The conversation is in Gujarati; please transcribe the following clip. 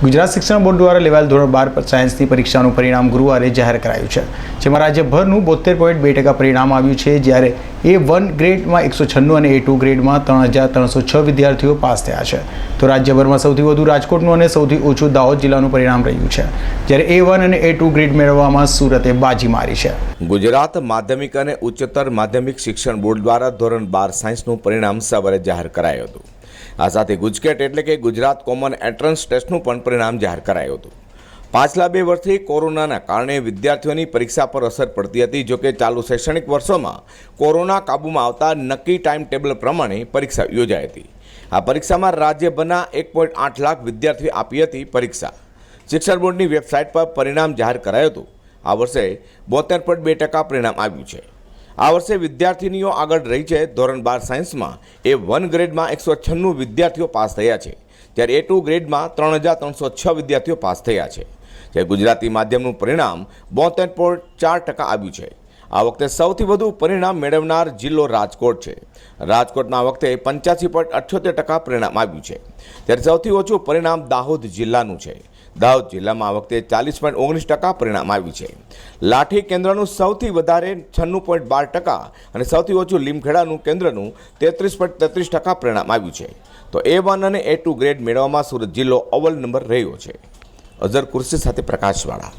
ગુજરાત શિક્ષણ બોર્ડ દ્વારા લેવાયેલ ધોરણ બાર સાયન્સની પરીક્ષાનું પરિણામ ગુરુવારે જાહેર કરાયું છે, જેમાં રાજ્યભરનું બોતેર પોઈન્ટ બે ટકા પરિણામ આવ્યું છે, જ્યારે એ વન ગ્રેડમાં એકસો છન્નું અને એ ટુ ગ્રેડમાં ત્રણ હજાર ત્રણસો છ વિદ્યાર્થીઓ પાસ થયા છે. તો રાજ્યભરમાં સૌથી વધુ રાજકોટનું અને સૌથી ઓછું દાહોદ જિલ્લાનું પરિણામ રહ્યું છે, જ્યારે એ વન અને એ ટુ ગ્રેડ મેળવવામાં સુરતે બાજી મારી છે. ગુજરાત માધ્યમિક અને ઉચ્ચતર માધ્યમિક શિક્ષણ બોર્ડ દ્વારા ધોરણ બાર સાયન્સનું પરિણામ સવારે જાહેર કરાયું હતું. આ સાથે ગુજકેટ એટલે કે ગુજરાત કોમન એન્ટ્રન્સ ટેસ્ટનું પણ પરિણામ જાહેર કરાયું હતું. પાછલા બે વર્ષથી કોરોનાના કારણે વિદ્યાર્થીઓની પરીક્ષા પર અસર પડતી હતી જોકે ચાલુ શૈક્ષણિક વર્ષોમાં કોરોના કાબૂમાં આવતા નક્કી ટાઈમ ટેબલ પ્રમાણે પરીક્ષા યોજાઈ હતી. આ પરીક્ષામાં રાજ્યભરના એક પોઈન્ટ આઠ લાખ વિદ્યાર્થીઓ આપી હતી પરીક્ષા. શિક્ષણ બોર્ડની વેબસાઇટ પર પરિણામ જાહેર કરાયું હતું. આ વર્ષે બોતેર પોઈન્ટ બે ટકા પરિણામ આવ્યું છે. આ વર્ષે વિદ્યાર્થીનીઓ આગળ રહી છે. ધોરણ બાર સાયન્સમાં એ વન ગ્રેડમાં એકસો છન્નું વિદ્યાર્થીઓ પાસ થયા છે. જ્યારે એ ટુ ગ્રેડમાં ત્રણ હજાર ત્રણસો છ વિદ્યાર્થીઓ પાસ થયા છે. જે ગુજરાતી માધ્યમનું પરિણામ બોતેર પોઈન્ટ ચાર ટકા આવ્યું છે. આ વખતે સૌથી વધુ પરિણામ મેળવનાર જિલ્લો રાજકોટ છે. રાજકોટના વખતે પંચ્યાસી પોઈન્ટ અઠ્યોતેર ટકા પરિણામ આવ્યું છે. ત્યારે સૌથી ઓછું પરિણામ દાહોદ જિલ્લાનું છે. દાહોદ જિલ્લામાં આ વખતે ચાલીસ પોઈન્ટ ઓગણીસ ટકા પરિણામ આવ્યું છે. લાઠી કેન્દ્રનું સૌથી વધારે છન્નું પોઈન્ટ બાર ટકા અને સૌથી ઓછું લીમખેડાનું કેન્દ્રનું તેત્રીસ પોઈન્ટ તેત્રીસ ટકા પરિણામ આવ્યું છે. તો એ વન અને એ ટુ ગ્રેડ મેળવવામાં સુરત જિલ્લો અવ્વલ નંબર રહ્યો છે. અઝર કુર્સી સાથે પ્રકાશવાળા.